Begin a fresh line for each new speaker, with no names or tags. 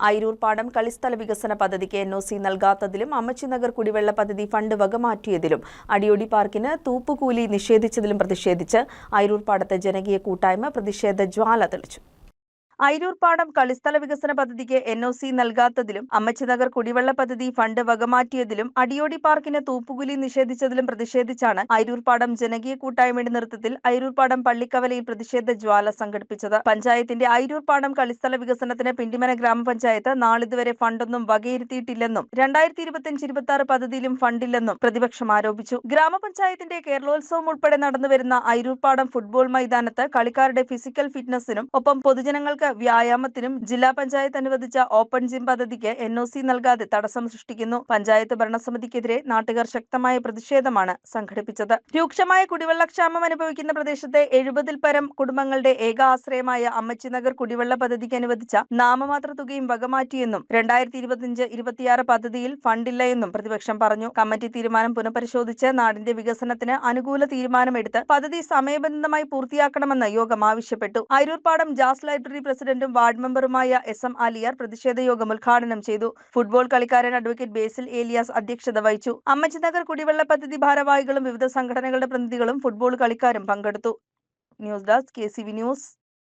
അയിരൂർ പാടം കളിസ്ഥല വികസന പദ്ധതിക്ക് എൻ ഒ സി നൽകാത്തതിലും അമ്മച്ചിനഗർ കുടിവെള്ള പദ്ധതി ഫണ്ട് വകമാറ്റിയതിലും അടിയോടി പാർക്കിന് തൂപ്പുകൂലി നിഷേധിച്ചതിലും പ്രതിഷേധിച്ച് അയിരൂർ പാടത്തെ ജനകീയ കൂട്ടായ്മ പ്രതിഷേധ ജ്വാല തെളിച്ചു. അയിരൂർപ്പാടം കളിസ്ഥല വികസന പദ്ധതിക്ക് എൻ ഒ സി നൽകാത്തതിലും അമ്മച്ചിനഗർ കുടിവെള്ള പദ്ധതി ഫണ്ട് വകമാറ്റിയതിലും അടിയോടി പാർക്കിന് തൂപ്പുകുലി നിഷേധിച്ചതിലും പ്രതിഷേധിച്ചാണ് അയിരൂർപ്പാടം ജനകീയ കൂട്ടായ്മയുടെ നേതൃത്വത്തിൽ അയിരൂർപ്പാടം പള്ളിക്കവലയിൽ പ്രതിഷേധ ജ്വാല സംഘടിപ്പിച്ചത്. പഞ്ചായത്തിന്റെ അയിരൂർപ്പാടം കളിസ്ഥല വികസനത്തിന് പിണ്ടിമന ഗ്രാമപഞ്ചായത്ത് നാളിതുവരെ ഫണ്ടൊന്നും വകയിരുത്തിയിട്ടില്ലെന്നും രണ്ടായിരത്തി ഇരുപത്തിയഞ്ച് ഇരുപത്തി ആറ് പദ്ധതിയിലും ഫണ്ടില്ലെന്നും പ്രതിപക്ഷം ആരോപിച്ചു. ഗ്രാമപഞ്ചായത്തിന്റെ കേരളോത്സവം ഉൾപ്പെടെ നടന്നുവരുന്ന അയിരൂർപ്പാടം ഫുട്ബോൾ മൈതാനത്ത് കളിക്കാരുടെ ഫിസിക്കൽ ഫിറ്റ്നസിനും ഒപ്പം പൊതുജനങ്ങൾക്ക് വ്യായാമത്തിനും ജില്ലാ പഞ്ചായത്ത് അനുവദിച്ച ഓപ്പൺ ജിം പദ്ധതിക്ക് എൻ ഒ സി നൽകാതെ തടസ്സം സൃഷ്ടിക്കുന്നു. പഞ്ചായത്ത് ഭരണസമിതിക്കെതിരെ നാട്ടുകാർ ശക്തമായ പ്രതിഷേധമാണ് സംഘടിപ്പിച്ചത്. രൂക്ഷമായ കുടിവെള്ളക്ഷാമം അനുഭവിക്കുന്ന പ്രദേശത്തെ എഴുപതിൽ പരം കുടുംബങ്ങളുടെ ഏക ആശ്രയമായ അമ്മച്ചിനഗർ കുടിവെള്ള പദ്ധതിക്ക് അനുവദിച്ച നാമമാത്ര തുകയും വകമാറ്റിയെന്നും രണ്ടായിരത്തി ഇരുപത്തിയഞ്ച് ഇരുപത്തിയാറ് പദ്ധതിയിൽ ഫണ്ടില്ല എന്നും പ്രതിപക്ഷം പറഞ്ഞു. കമ്മിറ്റി തീരുമാനം പുനഃപരിശോധിച്ച് നാടിന്റെ വികസനത്തിന് അനുകൂല തീരുമാനമെടുത്ത് പദ്ധതി സമയബന്ധിതമായി പൂർത്തിയാക്കണമെന്ന് യോഗം ആവശ്യപ്പെട്ടു. അരൂർപ്പാടം ജാസ് ലൈബ്രറി പ്രസിഡന്റും വാർഡ് മെമ്പറുമായ എസ് എം അലിയാർ പ്രതിഷേധ യോഗം ഉദ്ഘാടനം ചെയ്തു. ഫുട്ബോൾ കളിക്കാരൻ അഡ്വക്കേറ്റ് ബേസിൽ ഏലിയാസ് അധ്യക്ഷത വഹിച്ചു. അമ്മച്ചിനഗർ കുടിവെള്ള പദ്ധതി ഭാരവാഹികളും വിവിധ സംഘടനകളുടെ പ്രതിനിധികളും ഫുട്ബോൾ കളിക്കാരും പങ്കെടുത്തു. News desk K news.